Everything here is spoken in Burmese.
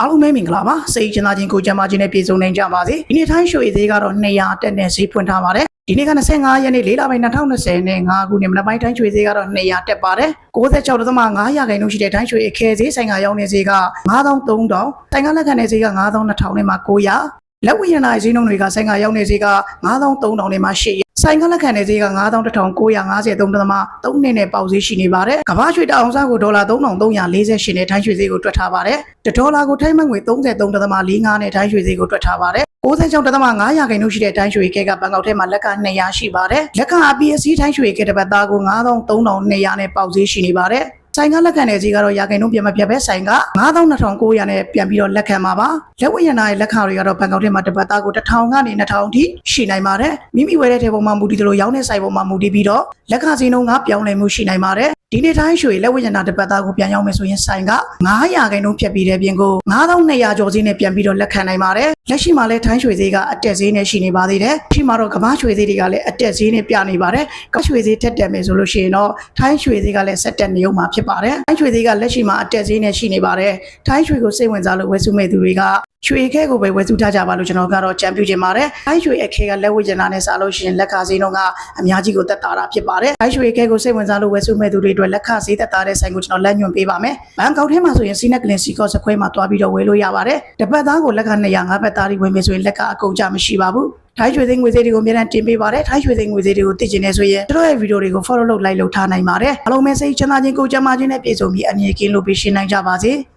အားလုံးပဲမင်္ဂလာပါစိတ်ချမ်းသာခြင်းကိုကြမ်းမာခြင်းနဲ့ပြည့်စုံနိုင်ကြပါစေဒီနေ့ထိုင်းရွှေသေးကတော့200တက်နဲ့ဈေးဖွင့်ထားပါတယ်ဒီနေ့က25ရက်နေ့၄လပိုင်း2020နဲ့5ခုနှစ်မနက်ပိုင်းတိုင်းရွှေသေးကတော့200တက်ပါတယ်96.5ရာခိုင်နှုန်းရှိတဲ့တိုင်းရွှေအခဲဈေးဆိုင်ကရောင်းနေဈေးက9300တိုင်ကလက်ခံတဲ့ဈေးက9200နဲ့မှ900လက်ဝိရဏဈေးနှုန်းတွေကဆိုင်ကရောင်းနေဈေးက9300နဲ့မှ800 ဆိုင်ကလက်ခံတဲ့ဈေးက91,953.3နှစ်နဲ့ပေါက်ဈေးရှိနေပါတယ်။ကမ္ဘာရွှေတအောင်စားကိုဒေါ်လာ3,348နဲ့ထိုင်းရွှေဈေးကိုတွက်ထားပါတယ်။တစ်ဒေါ်လာကိုထိုင်းမငွေ33.45နဲ့ထိုင်းရွှေဈေးကိုတွက်ထားပါတယ်။96.5ရာခိုင်နှုန်းရှိတဲ့ထိုင်းရွှေကဲကဘန်ကောက်ထဲမှာလက်က200ရှိပါတယ်။လက်ကအပီအစီထိုင်းရွှေကဲတစ်ပတ်သားကို93,200နဲ့ပေါက်ဈေးရှိနေပါတယ်။ ဆိုင်ကလက်ခံတဲ့ဈေးကတော့ရာခိုင်နှုန်းပြန်မပြတ်ပဲဆိုင်က92,900နဲ့ပြန်ပြီးတော့လက်ခံပါပါလက်ဝိရဏရဲ့လက်ခံတွေကတော့ဘန်ကောက်ထဲမှာတစ်ပတ်သားကို1000ကနေ2000အထိရှိနိုင်ပါတယ်မိမိဝယ်တဲ့ထဲပုံမှာမူတည်သလိုရောင်းတဲ့ဆိုင်ပုံမှာမူတည်ပြီးတော့လက်ခံစီနှုန်းကပြောင်းလဲမှုရှိနိုင်ပါတယ်ဒီနေ့တိုင်းရွှေလက်ဝိရဏတစ်ပတ်သားကိုပြန်ရောက်မယ်ဆိုရင်ဆိုင်က900ခိုင်နှုန်းဖြတ်ပြီးတဲ့ပြင်ကို9200ကျော်ဈေးနဲ့ပြန်ပြီးတော့လက်ခံနိုင်ပါတယ် လက်ရှိမှာလည်းထိုင်းရွှေဈေးကအတက်ဈေးနဲ့ရှိနေပါသေးတယ်ရှိမှာတော့ကမ္ဘာရွှေဈေးတွေကလည်းအတက်ဈေးနဲ့ပြနေပါတယ်ကမ္ဘာရွှေဈေးထက်တက်မယ်ဆိုလို့ရှိရင်တော့ထိုင်းရွှေဈေးကလည်းဆက်တက်နေအောင်မှာဖြစ်ပါတယ်ထိုင်းရွှေဈေးကလက်ရှိမှာအတက်ဈေးနဲ့ရှိနေပါတယ်ထိုင်းရွှေကိုစိတ်ဝင်စားလို့ဝယ်စုမဲ့သူတွေကရွှေခဲကိုပဲဝယ်စုထားကြပါလို့ကျွန်တော်ကတော့ကြံပြုချင်ပါတယ်။ထိုင်းရွှေအခဲကလက်ဝဲကျန်တာနဲ့စားလို့ရှိရင်လက်ခဈေးနှုန်းကအများကြီးကိုတက်တာတာဖြစ်ပါတယ်။ထိုင်းရွှေခဲကိုစိတ်ဝင်စားလို့ဝယ်စုမဲ့သူတွေအတွက်လက်ခဈေးတက်တာတဲ့ဆိုင်ကိုကျွန်တော်လက်ညွှန်ပေးပါမယ်။ဘန်ကောက်ထဲမှာဆိုရင်စီနက်ကလင်စီကော့စခွဲမှာတွားပြီးတော့ဝယ်လို့ရပါတယ်။တစ်ပတ်သားကိုလက်ခ200 5ပတ်သားတွေဝယ်မယ်ဆိုရင်လက်ကအကုန်ကြမရှိပါဘူး။ထိုင်းရွှေသိန်းငွေဈေးတွေကိုအများနဲ့တင်ပေးပါတယ်ထိုင်းရွှေသိန်းငွေဈေးတွေကိုသိကျင်နေဆိုရင်တို့ရဲ့ဗီဒီယိုတွေကို follow လုပ် like လုပ်ထားနိုင်ပါတယ်အားလုံးပဲစိတ်ချမ်းသာခြင်းကိုယ်ကျန်းမာခြင်းနဲ့ပြည့်စုံပြီးအမြဲကင်းလို့ပြရှင်းနိုင်ကြပါစေ။